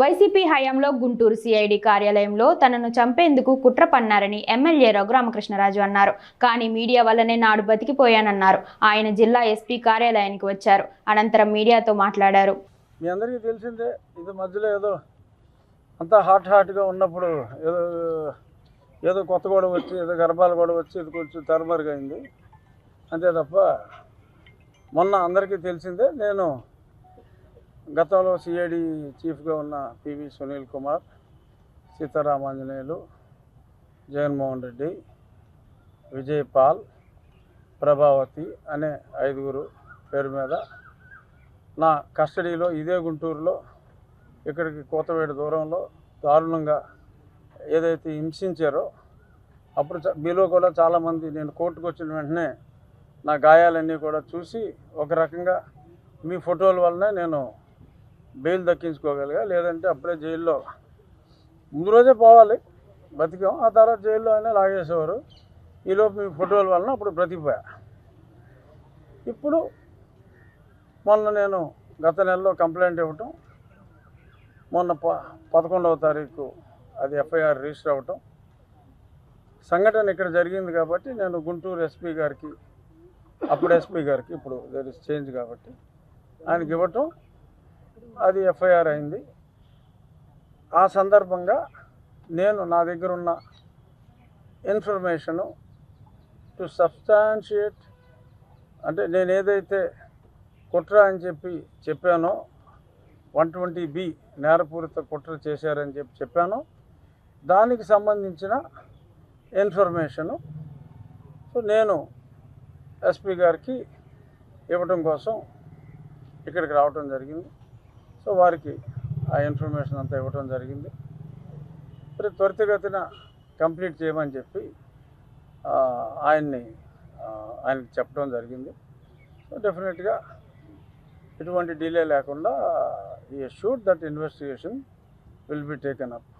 YCP హయాంలో Guntur CID కార్యాలయంలో తనను చంపేందుకు కుట్ర పన్నారని ఎమ్మెల్యే రఘురామకృష్ణరాజు అన్నారు. కానీ మీడియా వల్లనే నాడు బతికిపోయానన్నారు. ఆయన జిల్లా ఎస్పీ కార్యాలయానికి వచ్చారు. అనంతరం మీడియాతో మాట్లాడారు. మీ అందరికీ తెలిసిందే ఇది మధ్యలో ఏదో అంతా హాట్ హాట్గా ఉన్నప్పుడు ఏదో ఏదో కొత్త గొడవ వచ్చి ఏదో గర్భాల గొడవ వచ్చి ఇది కొంచెం తరమరుగా అంతే తప్ప మొన్న అందరికీ తెలిసిందే నేను గతంలో సిఐడి చీఫ్గా ఉన్న పివి సునీల్ కుమార్ సీతారామాంజనేయులు జగన్మోహన్ రెడ్డి విజయ్ పాల్ ప్రభావతి అనే ఐదుగురు పేరు మీద నా కస్టడీలో ఇదే గుంటూరులో ఇక్కడికి కోతవేడు దూరంలో దారుణంగా ఏదైతే హింసించారో అప్పుడు మీలో కూడా చాలామంది నేను కోర్టుకు వచ్చిన వెంటనే నా గాయాలన్నీ కూడా చూసి ఒక రకంగా మీ ఫోటోల వల్లనే నేను బెయిల్ దక్కించుకోగలిగా లేదంటే అప్పుడే జైల్లో. ముందు రోజే పోవాలి బతికాం. ఆ తర్వాత జైల్లో అయినా లాగేసేవారు. ఈలోపు మీ ఫోటోల వలన అప్పుడు బ్రతికిపోయా. ఇప్పుడు మొన్న నేను గత నెలలో కంప్లైంట్ ఇవ్వటం మొన్న ప పదకొండవ తారీఖు అది ఎఫ్ఐఆర్ రిజిస్టర్ అవ్వటం సంఘటన ఇక్కడ జరిగింది కాబట్టి నేను గుంటూరు ఎస్పీ గారికి అప్పుడు ఎస్పీ గారికి ఇప్పుడు దేర్ ఇస్ చేంజ్ కాబట్టి ఆయనకి ఇవ్వటం అది ఎఫ్ఐఆర్ అయింది. ఆ సందర్భంగా నేను నా దగ్గర ఉన్న ఇన్ఫర్మేషను టు సబ్స్టాన్షియేట్ అంటే నేను ఏదైతే కుట్ర అని చెప్పి చెప్పానో వన్ ట్వంటీ బి నేరపూరిత కుట్ర చేశారని చెప్పి చెప్పానో. దానికి సంబంధించిన ఇన్ఫర్మేషను సో నేను ఎస్పీ గారికి ఇవ్వటం కోసం ఇక్కడికి రావటం జరిగింది. సో వారికి ఆ ఇన్ఫర్మేషన్ అంతా ఇవ్వటం జరిగింది. మరి త్వరితగతిన కంప్లీట్ చేయమని చెప్పి ఆయన్ని ఆయనకి చెప్పడం జరిగింది. సో డెఫినెట్గా ఎటువంటి డిలే లేకుండా ఈ shoot that investigation will be taken up.